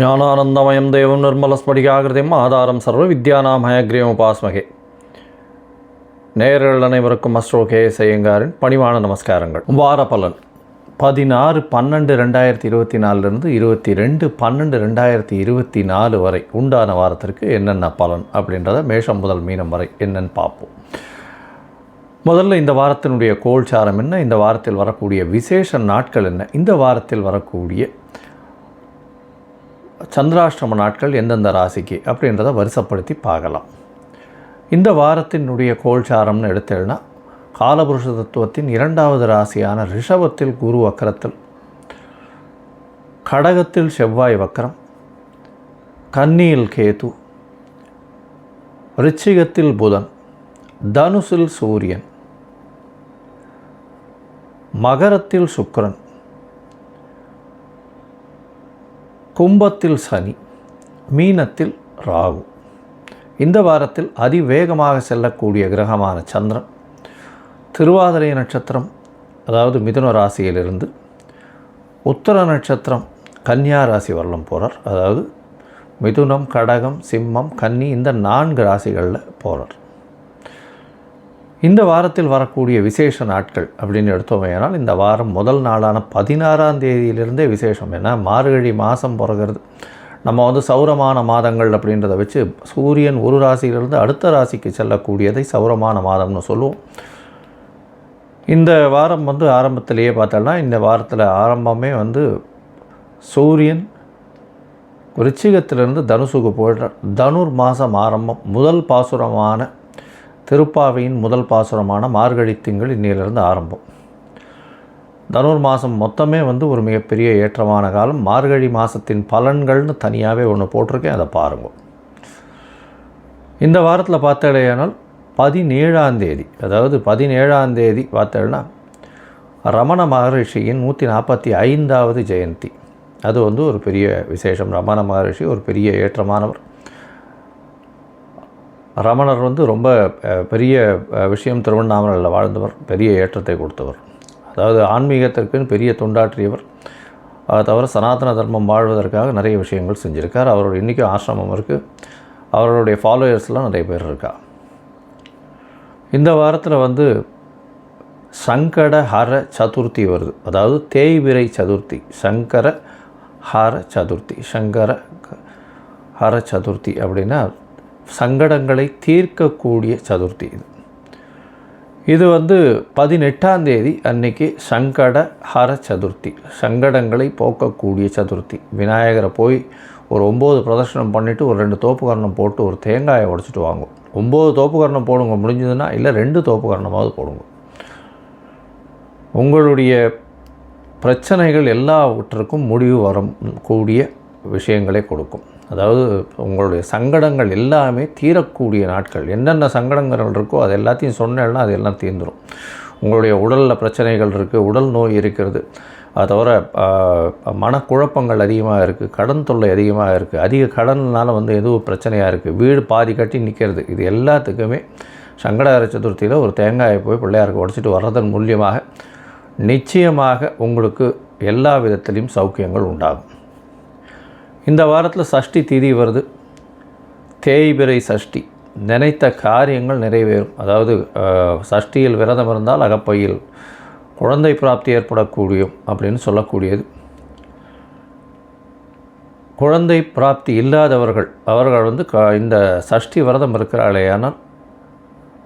ஞானானந்தமயம் தேவம் நிர்மலஸ்படிகாகிருதியும் ஆதாரம் சர்வ வித்யானாம் ஹயக்ரீவம் உபாஸ்மகே. நேயர்கள் அனைவருக்கும் அஸ்ட்ரோ கே செய்யங்காரின் பணிவான நமஸ்காரங்கள். வார பலன் பதினாறு பன்னெண்டு ரெண்டாயிரத்தி இருபத்தி நாலுலேருந்து இருபத்தி ரெண்டு பன்னெண்டு ரெண்டாயிரத்தி இருபத்தி நாலு வரை உண்டான வாரத்திற்கு என்னென்ன பலன் அப்படின்றத மேஷம் முதல் மீனம் வரை என்னென்னு பார்ப்போம். முதல்ல இந்த வாரத்தினுடைய கோல்சாரம் என்ன? இந்த வாரத்தில் வரக்கூடிய விசேஷ நாட்கள் என்ன? இந்த வாரத்தில் வரக்கூடிய சந்திராஷ்டம நாட்கள் எந்தெந்த ராசிக்கு அப்படின்றத வருஷப்படுத்தி பார்க்கலாம். இந்த வாரத்தினுடைய கோல்சாரம்னு எடுத்தேன்னா காலபுருஷ தத்துவத்தின் இரண்டாவது ராசியான ரிஷபத்தில் குரு வக்கரத்தில் கடகத்தில் செவ்வாய் வக்கரம் கன்னியில் கேது ரிச்சிகத்தில் புதன் தனுசில் சூரியன் மகரத்தில் சுக்கிரன் கும்பத்தில் சனி மீனத்தில் ராகு. இந்த வாரத்தில் அதிவேகமாக செல்லக்கூடிய கிரகமான சந்திரன் திருவாதிரை நட்சத்திரம் அதாவது மிதுன ராசியிலிருந்து உத்தர நட்சத்திரம் கன்னியா ராசி வரலும் போகிறார் அதாவது மிதுனம் கடகம் சிம்மம் கன்னி இந்த நான்கு ராசிகளில் போகிறார் இந்த வாரத்தில் வரக்கூடிய விசேஷ நாட்கள் அப்படின்னு எடுத்தோமேனால் இந்த வாரம் முதல் நாளான பதினாறாம் தேதியிலிருந்தே விசேஷம். ஏன்னா மார்கழி மாதம் பிறகுறது. நம்ம வந்து சௌரமான மாதங்கள் அப்படின்றத வச்சு சூரியன் ஒரு ராசியிலிருந்து அடுத்த ராசிக்கு செல்லக்கூடியதை சௌரமான மாதம்னு சொல்லுவோம். இந்த வாரம் வந்து ஆரம்பத்திலேயே பார்த்தோம்னா இந்த வாரத்தில் ஆரம்பமே வந்து சூரியன் ரிச்சிகத்திலிருந்து தனுசுக்கு போயிடுறார். தனுர் மாதம் ஆரம்பம். முதல் பாசுரமான திருப்பாவையின் முதல் பாசுரமான மார்கழி திங்கள் இன்னிலிருந்து ஆரம்பம். தனுர் மாதம் மொத்தமே வந்து ஒரு மிகப்பெரிய ஏற்றமான காலம். மார்கழி மாதத்தின் பலன்கள்னு தனியாகவே ஒன்று போட்டிருக்கேன் அதை பாருங்கள் இந்த வாரத்தில் பார்த்தாலேயானால் பதினேழாம் தேதி அதாவது பதினேழாம் தேதி பார்த்தேன்னா ரமண மகரிஷியின் நூற்றி நாற்பத்தி ஐந்தாவது ஜெயந்தி. அது வந்து ஒரு பெரிய விசேஷம். ரமண மகரிஷி ஒரு பெரிய ஏற்றமானவர். ரமணர் வந்து ரொம்ப பெரிய விஷயம் திருவண்ணாமலையில் வாழ்ந்தவர் பெரிய ஏற்றத்தை கொடுத்தவர். அதாவது ஆன்மீகத்திற்குன்னு பெரிய தொண்டாற்றியவர். அதை தவிர சனாதன தர்மம் வாழ்வதற்காக நிறைய விஷயங்கள் செஞ்சுருக்கார். அவரோட இன்றைக்கும் ஆசிரமம் இருக்குது அவருடைய ஃபாலோயர்ஸ்லாம் நிறைய பேர் இருக்கா. இந்த வாரத்தில் வந்து சங்கட ஹர சதுர்த்தி வருது. அதாவது தேய்விரை சதுர்த்தி. சங்கர ஹர சதுர்த்தி. சங்கர ஹர சதுர்த்தி அப்படின்னா சங்கடங்களை தீர்க்கக்கூடிய சதுர்த்தி இது. இது வந்து பதினெட்டாம் தேதி அன்னைக்கு சங்கட ஹர சதுர்த்தி சங்கடங்களை போக்கக்கூடிய சதுர்த்தி. விநாயகரை போய் ஒரு ஒம்பது பிரதர்ஷனம் பண்ணிவிட்டு ஒரு ரெண்டு தோப்புக்கரணம் போட்டு ஒரு தேங்காயை உடச்சிட்டு வாங்கும். ஒம்பது தோப்புக்கரணம் போடுங்க முடிஞ்சதுன்னா இல்லை ரெண்டு தோப்புக்கரணமாவது போடுங்க. உங்களுடைய பிரச்சனைகள் எல்லாவற்றுக்கும் முடிவு வரும் கூடிய விஷயங்களை கொடுக்கும். அதாவது உங்களுடைய சங்கடங்கள் எல்லாமே தீரக்கூடிய நாட்கள். என்னென்ன சங்கடங்கள் இருக்கோ அது எல்லாத்தையும் சொன்னேன்னா அது எல்லாம் தீர்ந்துடும் உங்களுடைய உடலில் பிரச்சனைகள் இருக்குது உடல் நோய் இருக்கிறது. அது தவிர மனக்குழப்பங்கள் அதிகமாக இருக்குது கடன் தொல்லை அதிகமாக இருக்குது அதிக கடனால் வந்து எதுவும் பிரச்சனையாக இருக்குது வீடு பாதி கட்டி நிற்கிறது இது எல்லாத்துக்குமே சங்கடார சதுர்த்தியில் ஒரு தேங்காயை போய் பிள்ளையாருக்கு உடச்சிட்டு வர்றதன் மூலியமாக நிச்சயமாக உங்களுக்கு எல்லா விதத்திலையும் சௌக்கியங்கள் உண்டாகும். இந்த வாரத்தில் சஷ்டி திதி வருது. தேய்பிரை சஷ்டி. நினைத்த காரியங்கள் நிறைவேறும். அதாவது சஷ்டியில் விரதம் இருந்தால் அகப்பையில் குழந்தை பிராப்தி ஏற்படக்கூடியும் அப்படின்னு சொல்லக்கூடியது. குழந்தை பிராப்தி இல்லாதவர்கள் அவர்கள் வந்து க இந்த சஷ்டி விரதம் இருக்கிறாளேயானால்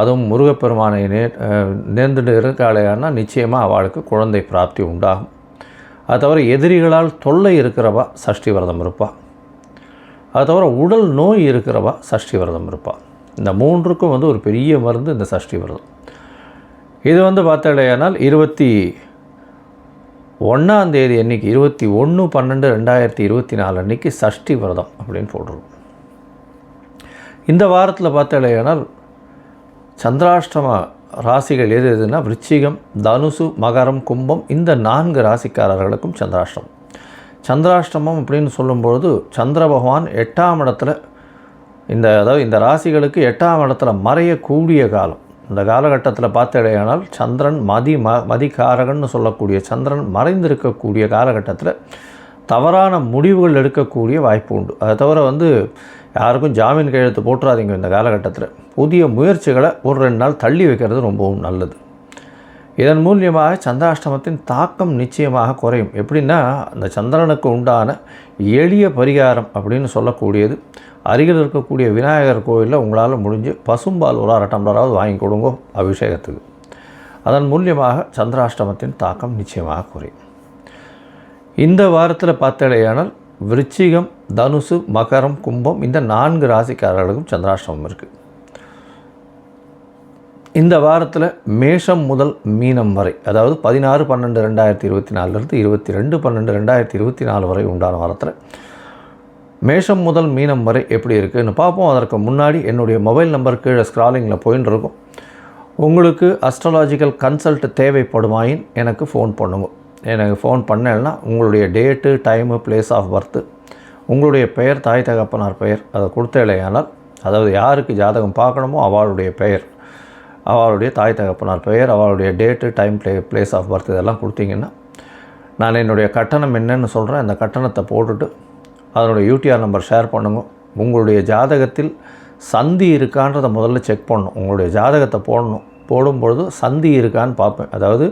அதுவும் முருகப்பெருமானை நே நேர்ந்துட்டு இருக்காளேயானால் நிச்சயமாக அவளுக்கு குழந்தை பிராப்தி உண்டாகும். அது தவிர எதிரிகளால் தொல்லை இருக்கிறவா சஷ்டி விரதம் இருப்பாள் அது தவிர உடல் நோய் இருக்கிறவா சஷ்டி விரதம் இருப்பாள் இந்த மூன்றுக்கும் வந்து ஒரு பெரிய மருந்து இந்த சஷ்டி விரதம். இது வந்து பார்த்தாலேயானால் இருபத்தி ஒன்றாந்தேதி அன்றைக்கி இருபத்தி ஒன்று பன்னெண்டு ரெண்டாயிரத்தி இருபத்தி நாலு அன்றைக்கி சஷ்டி விரதம் அப்படின்னு போடுறோம் இந்த வாரத்தில் பார்த்தாலேயானால் சந்திராஷ்டம ராசிகள் எது எதுனா விருச்சிகம் தனுசு மகரம் கும்பம் இந்த நான்கு ராசிக்காரர்களுக்கும் சந்திராஷ்டமம். சந்திராஷ்டமம் அப்படின்னு சொல்லும்பொழுது சந்திர பகவான் எட்டாம் இடத்துல இந்த அதாவது இந்த ராசிகளுக்கு எட்டாம் இடத்துல மறையக்கூடிய காலம். இந்த காலகட்டத்தில் பார்த்தடையானால் சந்திரன் மதி ம மதிகாரகன்னு சொல்லக்கூடிய சந்திரன் மறைந்திருக்கக்கூடிய காலகட்டத்தில் தவறான முடிவுகள் எடுக்கக்கூடிய வாய்ப்பு உண்டு. அதை தவிர வந்து யாருக்கும் ஜாமீன் கையெழுத்து போட்டுறாதீங்க இந்த காலகட்டத்தில். புதிய முயற்சிகளை ஒரு ரெண்டு நாள் தள்ளி வைக்கிறது ரொம்பவும் நல்லது. இதன் மூலியமாக சந்திராஷ்டமத்தின் தாக்கம் நிச்சயமாக குறையும். எப்படின்னா அந்த சந்திரனுக்கு உண்டான எளிய பரிகாரம் அப்படின்னு சொல்லக்கூடியது. அருகில் இருக்கக்கூடிய விநாயகர் கோயிலில் உங்களால் முடிஞ்சு பசும்பால் ஒரு அரை டம்ளராவது வாங்கி கொடுங்க அபிஷேகத்துக்கு. அதன் மூலியமாக சந்திராஷ்டமத்தின் தாக்கம் நிச்சயமாக குறையும். இந்த வாரத்தில் பார்த்தடையானால் விருச்சிகம் தனுசு மகரம் கும்பம் இந்த நான்கு ராசிக்காரர்களுக்கும் சந்திராஷ்டமம் இருக்குது இந்த வாரத்தில் மேஷம் முதல் மீனம் வரை அதாவது பதினாறு பன்னெண்டு ரெண்டாயிரத்தி இருபத்தி நாலுலேருந்து இருபத்தி ரெண்டு பன்னெண்டு ரெண்டாயிரத்தி இருபத்தி நாலு வரை உண்டான வாரத்தில் மேஷம் முதல் மீனம் வரை எப்படி இருக்குதுன்னு பார்ப்போம். அதற்கு முன்னாடி என்னுடைய மொபைல் நம்பர் கீழே ஸ்க்ராலிங்கில் போயின்னு இருக்கும். உங்களுக்கு அஸ்ட்ராலாஜிக்கல் கன்சல்ட் தேவைப்படுமாயின் எனக்கு ஃபோன் பண்ணுங்கள் எனக்கு ஃபோன் பண்ணலைன்னா உங்களுடைய date time place of birth உங்களுடைய பெயர் தாய் தகப்பனார் பெயர் அதை கொடுத்தலையானால் அதாவது யாருக்கு ஜாதகம் பார்க்கணுமோ அவளுடைய பெயர் அவளுடைய தாய் தகப்பனார் பெயர் அவளுடைய date time play place of birth இதெல்லாம் கொடுத்தீங்கன்னா நான் என்னுடைய கட்டணம் என்னன்னு சொல்கிறேன் அந்த கட்டணத்தை போட்டுட்டு அதனுடைய யூடிஆர் நம்பர் ஷேர் பண்ணுங்க. உங்களுடைய ஜாதகத்தில் சந்தி இருக்கான்றதை முதல்ல செக் பண்ணணும். உங்களுடைய ஜாதகத்தை போடணும். போடும்பொழுது சந்தி இருக்கான்னு பார்ப்பேன். அதாவது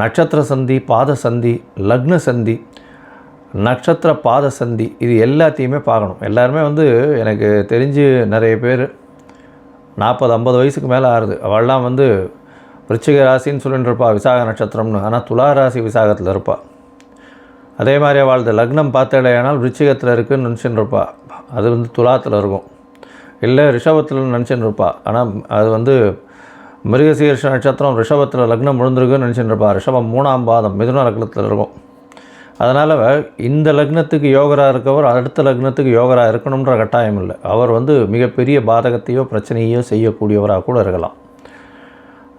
நட்சத்திர சந்தி பாத சந்தி லக்ன சந்தி நட்சத்திர பாத சந்தி இது எல்லாத்தையுமே பார்க்கணும். எல்லாருமே வந்து எனக்கு தெரிஞ்சு நிறைய பேர் நாற்பது ஐம்பது வயசுக்கு மேலே ஆறுது. அவள்லாம் வந்து விருச்சிக ராசின்னு சொல்லிட்டு இருப்பா விசாக நட்சத்திரம்னு. ஆனால் துலா ராசி விசாகத்தில் இருப்பாள் அதே மாதிரி அவளது லக்னம் பார்த்தடையானால் விருச்சிகத்தில் இருக்குதுன்னு நினச்சின்னு இருப்பாள் அது வந்து துலாத்தில் இருக்கும். இல்லை ரிஷபத்தில் நினச்சின்னு இருப்பாள் ஆனால் அது வந்து மிருகசீர்ஷ நட்சத்திரம் ரிஷபத்தில் லக்னம் விழுந்திருக்குன்னு நினச்சிட்டு இருப்பா ரிஷபம் மூணாம் பாதம் மிதுன லக்னத்தில் இருக்கும். அதனால் இந்த லக்னத்துக்கு யோகரா இருக்கவர் அடுத்த லக்னத்துக்கு யோகரா இருக்கணுன்ற கட்டாயம் இல்லை. அவர் வந்து மிகப்பெரிய பாதகத்தையோ பிரச்சனையோ செய்யக்கூடியவராக கூட இருக்கலாம்.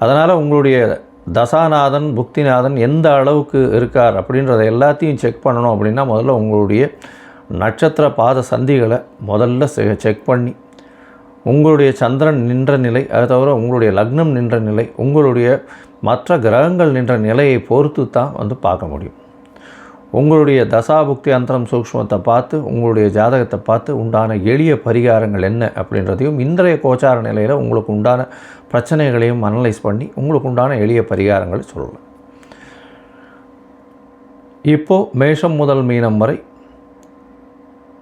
அதனால் உங்களுடைய தசாநாதன் புக்திநாதன் எந்த அளவுக்கு இருக்கார் அப்படின்றத எல்லாத்தையும் செக் பண்ணணும் அப்படின்னா முதல்ல உங்களுடைய நட்சத்திர பாத சந்திகளை முதல்ல செக் பண்ணி உங்களுடைய சந்திரன் நின்ற நிலை அதை தவிர உங்களுடைய லக்னம் நின்ற நிலை உங்களுடைய மற்ற கிரகங்கள் நின்ற நிலையை பொறுத்து தான் வந்து பார்க்க முடியும். உங்களுடைய தசாபுக்தி அந்தரம் சூக்ஷ்மத்தை பார்த்து உங்களுடைய ஜாதகத்தை பார்த்து உண்டான எளிய பரிகாரங்கள் என்ன அப்படின்றதையும் இன்றைய கோச்சார நிலையில் உங்களுக்கு உண்டான பிரச்சனைகளையும் அனலைஸ் பண்ணி உங்களுக்கு உண்டான எளிய பரிகாரங்களை சொல்லலாம். இப்போது மேஷம் முதல் மீனம் வரை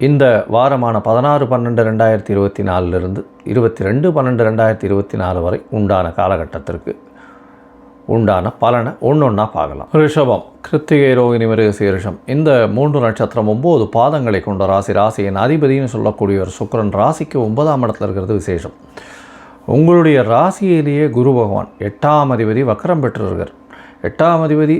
இந்த வாரமான பதினாறு பன்னெண்டு ரெண்டாயிரத்தி இருபத்தி நாலுலேருந்து இருபத்தி ரெண்டு பன்னெண்டு ரெண்டாயிரத்தி இருபத்தி நாலு வரை உண்டான காலகட்டத்திற்கு உண்டான பலனை ஒன்று ஒன்றா பார்க்கலாம். ரிஷபம் கிருத்திகை ரோகிணி மிருக சீரிஷம் இந்த மூன்று நட்சத்திரம் ஒம்பது பாதங்களை கொண்ட ராசி ராசியின் அதிபதினு சொல்லக்கூடிய ஒரு சுக்கரன் ராசிக்கு ஒன்பதாம் இடத்துல இருக்கிறது விசேஷம். உங்களுடைய ராசியிலேயே குரு பகவான் எட்டாம் அதிபதி வக்கரம் பெற்றிருக்கார் எட்டாம் அதிபதி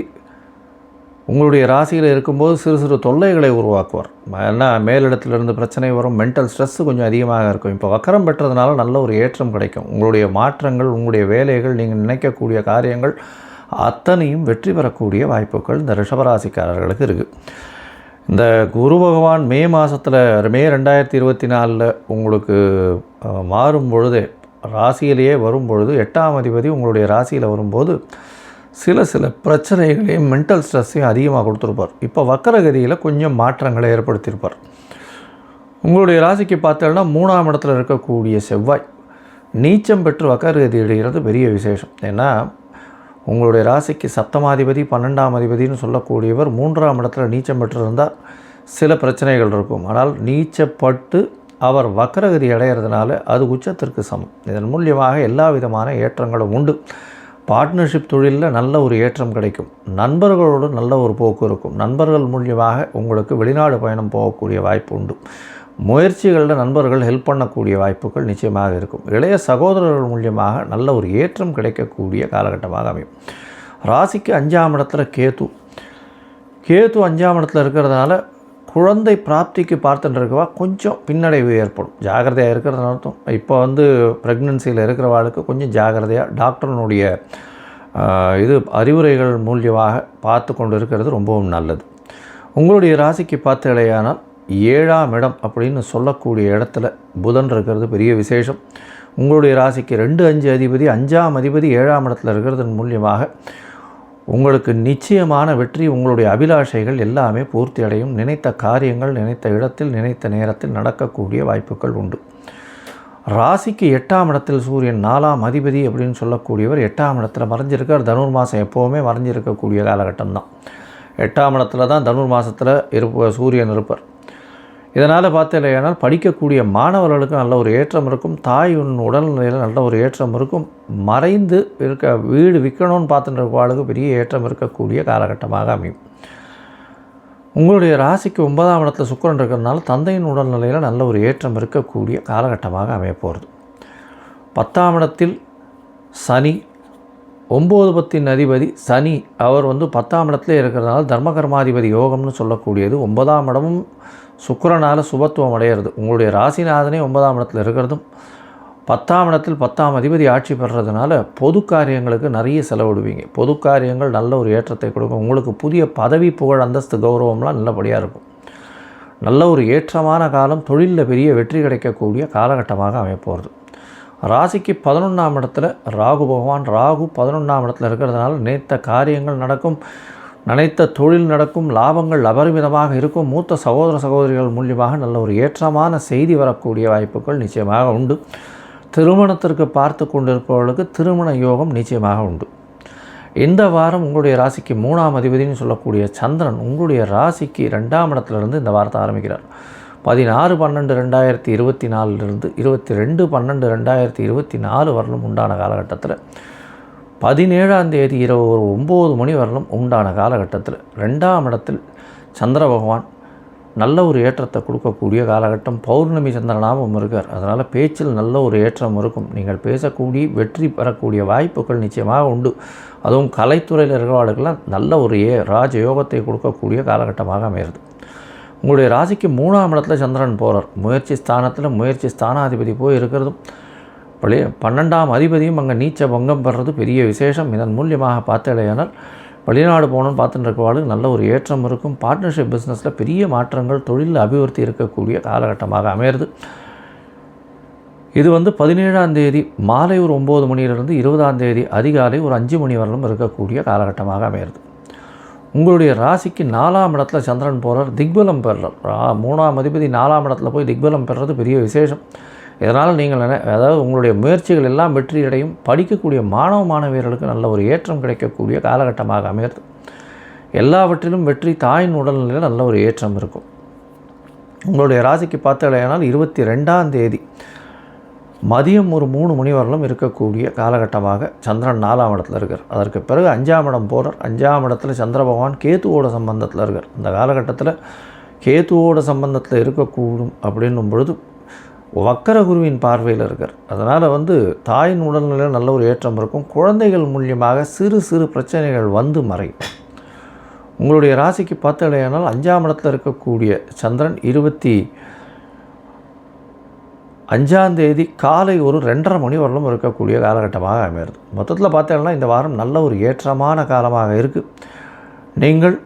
உங்களுடைய ராசியில் இருக்கும்போது சிறு சிறு தொல்லைகளை உருவாக்குவார். ஏன்னா மேலிடத்திலிருந்து பிரச்சனை வரும் மென்டல் ஸ்ட்ரெஸ்ஸு கொஞ்சம் அதிகமாக இருக்கும். இப்போ வக்கரம் பெற்றதுனால நல்ல ஒரு ஏற்றம் கிடைக்கும். உங்களுடைய மாற்றங்கள் உங்களுடைய வேலைகள் நீங்கள் நினைக்கக்கூடிய காரியங்கள் அத்தனையும் வெற்றி பெறக்கூடிய வாய்ப்புகள் இந்த ரிஷபராசிக்காரர்களுக்கு இருக்குது இந்த குரு பகவான் மே மாதத்தில் மே ரெண்டாயிரத்தி இருபத்தி நாலில் உங்களுக்கு மாறும் பொழுதே ராசியிலேயே வரும் பொழுது எட்டாம் அதிபதி உங்களுடைய ராசியில் வரும்போது சில சில பிரச்சனைகளையும் மென்டல் ஸ்ட்ரெஸ்ஸையும் அதிகமாக கொடுத்துருப்பார். இப்போ வக்கரகதியில் கொஞ்சம் மாற்றங்களை ஏற்படுத்தியிருப்பார். உங்களுடைய ராசிக்கு பார்த்தோன்னா மூணாம் இடத்துல இருக்கக்கூடிய செவ்வாய் நீச்சம் பெற்று வக்கரகதி அடைகிறது பெரிய விசேஷம். ஏன்னா உங்களுடைய ராசிக்கு சப்தமாதிபதி பன்னெண்டாம் அதிபதினு சொல்லக்கூடியவர் மூன்றாம் இடத்துல நீச்சம் பெற்றிருந்தால் சில பிரச்சனைகள் இருக்கும். ஆனால் நீச்சப்பட்டு அவர் வக்கரகதி அடைகிறதுனால அது உச்சத்திற்கு சமம். இதன் மூலியமாக எல்லா விதமான ஏற்றங்களும் உண்டு. பார்ட்னர்ஷிப் தொழிலில் நல்ல ஒரு ஏற்றம் கிடைக்கும். நண்பர்களோடு நல்ல ஒரு போக்கு இருக்கும். நண்பர்கள் மூலியமாக உங்களுக்கு வெளிநாடு பயணம் போகக்கூடிய வாய்ப்பு உண்டு. முயற்சிகளில் நண்பர்கள் ஹெல்ப் பண்ணக்கூடிய வாய்ப்புகள் நிச்சயமாக இருக்கும். இளைய சகோதரர்கள் மூலியமாக நல்ல ஒரு ஏற்றம் கிடைக்கக்கூடிய காலகட்டமாக அமையும். ராசிக்கு அஞ்சாம் இடத்துல கேத்து கேத்து அஞ்சாம் இடத்துல இருக்கிறதுனால குழந்தை பிராப்திக்கு பார்த்துட்டுருக்கவா கொஞ்சம் பின்னடைவு ஏற்படும். ஜாகிரதையாக இருக்கிறது அர்த்தம். இப்போ வந்து ப்ரெக்னென்சியில் இருக்கிறவாளுக்கு கொஞ்சம் ஜாகிரதையாக டாக்டர்னுடைய இது அறிவுரைகள் மூலியமாக பார்த்து கொண்டு இருக்கிறது ரொம்பவும் நல்லது. உங்களுடைய ராசிக்கு பார்த்து இலையானால் ஏழாம் இடம் அப்படின்னு சொல்லக்கூடிய இடத்துல புதன் இருக்கிறது பெரிய விசேஷம். உங்களுடைய ராசிக்கு ரெண்டு அஞ்சு அதிபதி அஞ்சாம் அதிபதி ஏழாம் இடத்துல இருக்கிறதன் மூலியமாக உங்களுக்கு நிச்சயமான வெற்றி உங்களுடைய அபிலாஷைகள் எல்லாமே பூர்த்தி அடையும் நினைத்த காரியங்கள் நினைத்த இடத்தில் நினைத்த நேரத்தில் நடக்கக்கூடிய வாய்ப்புகள் உண்டு. ராசிக்கு எட்டாம் இடத்தில் சூரியன் நாலாம் அதிபதி அப்படின்னு சொல்லக்கூடியவர் எட்டாம் இடத்துல மறைஞ்சிருக்கார். தனுர் மாதம் எப்போவுமே மறைஞ்சிருக்கக்கூடிய காலகட்டம் தான். எட்டாம் இடத்துல தான் தனுர் மாதத்தில் இருப்ப சூரியன் இருப்பார். இதனால் பார்த்தீங்கன்னா படிக்கக்கூடிய மாணவர்களுக்கு நல்ல ஒரு ஏற்றம் இருக்கும். தாய் உடல்நிலையில் நல்ல ஒரு ஏற்றம் இருக்கும். மறைந்து இருக்க வீடு விற்கணும்னு பார்த்துட்டு இருக்கவாளுக்கு பெரிய ஏற்றம் இருக்கக்கூடிய காலகட்டமாக அமையும். உங்களுடைய ராசிக்கு ஒன்பதாம் இடத்துல சுக்கரன் இருக்கிறதுனால தந்தையின் உடல்நிலையில் நல்ல ஒரு ஏற்றம் இருக்கக்கூடிய காலகட்டமாக அமையப்போகிறது பத்தாம் இடத்தில் சனி ஒம்பது பத்தின் அதிபதி சனி. அவர் வந்து பத்தாம் இடத்துல இருக்கிறதுனால தர்மகர்மாதிபதி யோகம்னு சொல்லக்கூடியது. ஒன்பதாம் இடமும் சுக்கரனால் சுபத்துவம் அடையிறது. உங்களுடைய ராசிநாதனே ஒன்பதாம் இடத்துல இருக்கிறதும் பத்தாம் இடத்தில் பத்தாம் அதிபதி ஆட்சி பெறுறதுனால பொது காரியங்களுக்கு நிறைய செலவிடுவீங்க. பொது காரியங்கள் நல்ல ஒரு ஏற்றத்தை கொடுக்கும். உங்களுக்கு புதிய பதவி புகழ் அந்தஸ்து கௌரவம்லாம் நல்லபடியாக இருக்கும். நல்ல ஒரு ஏற்றமான காலம் தொழிலில் பெரிய வெற்றி கிடைக்கக்கூடிய காலகட்டமாக அமைப்போகிறது ராசிக்கு பதினொன்றாம் இடத்துல ராகு பகவான். ராகு பதினொன்றாம் இடத்துல இருக்கிறதுனால நினைத்த காரியங்கள் நடக்கும். நினைத்த தொழில் நடக்கும் லாபங்கள் அபரிமிதமாக இருக்கும் மூத்த சகோதர சகோதரிகள் மூலியமாக நல்ல ஒரு ஏற்றமான செய்தி வரக்கூடிய வாய்ப்புகள் நிச்சயமாக உண்டு. திருமணத்திற்கு பார்த்து கொண்டிருப்பவர்களுக்கு திருமண யோகம் நிச்சயமாக உண்டு. இந்த வாரம் உங்களுடைய ராசிக்கு மூணாம் அதிபதினு சொல்லக்கூடிய சந்திரன் உங்களுடைய ராசிக்கு ரெண்டாம் இடத்துலேருந்து இந்த வாரத்தை ஆரம்பிக்கிறார். பதினாறு பன்னெண்டு ரெண்டாயிரத்தி இருபத்தி நாலுலேருந்து இருபத்தி ரெண்டு பன்னெண்டு ரெண்டாயிரத்தி இருபத்தி நாலு வரலும் உண்டான காலகட்டத்தில் பதினேழாம் தேதி இரவு ஒரு ஒம்பது மணி வரலும் உண்டான காலகட்டத்தில் ரெண்டாம் இடத்தில் சந்திர பகவான் நல்ல ஒரு ஏற்றத்தை கொடுக்கக்கூடிய காலகட்டம். பௌர்ணமி சந்திரனாகவும் இருக்கார். அதனால் பேச்சில் நல்ல ஒரு ஏற்றம் இருக்கும். நீங்கள் பேசக்கூடிய வெற்றி பெறக்கூடிய வாய்ப்புகள் நிச்சயமாக உண்டு. அதுவும் கலைத்துறையில் இருக்கிறவர்களுக்கெல்லாம் நல்ல ஒரு ஏ ராஜ யோகத்தை கொடுக்கக்கூடிய காலகட்டமாக அமையிறது உங்களுடைய ராசிக்கு மூணாம் இடத்துல சந்திரன் போகிறார் முயற்சி ஸ்தானத்தில் முயற்சி ஸ்தானாதிபதி போய் இருக்கிறதும் பழைய பன்னெண்டாம் அதிபதியும் அங்கே நீச்ச பங்கம் பெறது பெரிய விசேஷம். இதன் மூலியமாக பார்த்தடையானால் வெளிநாடு போகணும்னு பார்த்துட்டு இருக்கவாளுக்கு நல்ல ஒரு ஏற்றம் இருக்கும். பார்ட்னர்ஷிப் பிஸ்னஸில் பெரிய மாற்றங்கள் தொழிலில் அபிவிருத்தி இருக்கக்கூடிய காலகட்டமாக அமையிறது. இது வந்து பதினேழாம் தேதி மாலை ஒரு ஒம்பது மணியிலிருந்து இருபதாம் தேதி அதிகாலை ஒரு அஞ்சு மணி வரலும் இருக்கக்கூடிய காலகட்டமாக அமையிறது. உங்களுடைய ராசிக்கு நாலாம் இடத்துல சந்திரன் போகிறார் திக்பலம் பெறுறார். மூணாம் அதிபதி நாலாம் இடத்துல போய் திக்பலம் பெறுறது பெரிய விசேஷம். இதனால் நீங்கள் அதாவது உங்களுடைய முயற்சிகள் எல்லாம் வெற்றியடையும் படிக்கக்கூடிய மாணவ மாணவியர்களுக்கு நல்ல ஒரு ஏற்றம் கிடைக்கக்கூடிய காலகட்டமாக அமையிறது எல்லாவற்றிலும் வெற்றி தாயின் உடல்நிலையில் நல்ல ஒரு ஏற்றம் இருக்கும். உங்களுடைய ராசிக்கு பார்த்தலையானால் இருபத்தி ரெண்டாம் தேதி மதியம் ஒரு மூணு மணி வரலும் இருக்கக்கூடிய காலகட்டமாக சந்திரன் நாலாம் இடத்துல இருக்கார். அதற்கு பிறகு அஞ்சாம் இடம் போகிறார் அஞ்சாம் இடத்துல சந்திர பகவான் கேத்துவோட சம்பந்தத்தில் இருக்கார். அந்த காலகட்டத்தில் கேத்துவோட சம்பந்தத்தில் இருக்கக்கூடும் அப்படின்னும் பொழுது வக்கரகுருவின் பார்வையில் இருக்கார். அதனால் வந்து தாயின் உடல்நிலையில் நல்ல ஒரு ஏற்றம் இருக்கும். குழந்தைகள் மூலியமாக சிறு சிறு பிரச்சனைகள் வந்து மறையும். உங்களுடைய ராசிக்கு பார்த்தடையானால் அஞ்சாம் இடத்தில் இருக்கக்கூடிய சந்திரன் இருபத்தி அஞ்சாம் தேதி காலை ஒரு ரெண்டரை மணி வரலும் இருக்கக்கூடிய காலகட்டமாக அமையிறது மொத்தத்தில் பார்த்தீங்கன்னா இந்த வாரம் நல்ல ஒரு ஏற்றமான காலமாக இருக்குது நீங்கள்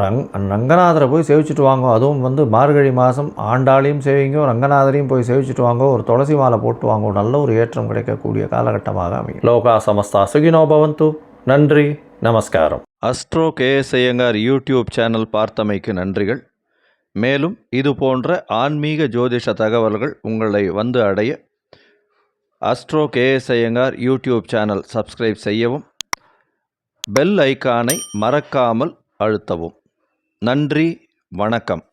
ரங் ரங்கநாதரை போய் சேவிச்சுட்டு வாங்கோ. அதுவும் வந்து மார்கழி மாதம் ஆண்டாளையும் சேவிங்கோ ரங்கநாதரையும் போய் சேவிச்சுட்டு வாங்கோ. ஒரு துளசி மாலை போட்டு வாங்கோ. நல்ல ஒரு ஏற்றம் கிடைக்கக்கூடிய காலகட்டமாக அமையும். லோகா சமஸ்தா சுகினோ பவந்து. நன்றி நமஸ்காரம். Astro K S Iyengar YouTube channel பார்த்தமைக்கு நன்றிகள். மேலும் இது போன்ற ஆன்மீக ஜோதிஷ தகவல்கள் உங்களை வந்து அடைய astro K S Iyengar YouTube channel subscribe செய்யவும் பெல் ஐக்கானை மறக்காமல் அழுத்தவும். நன்றி வணக்கம்.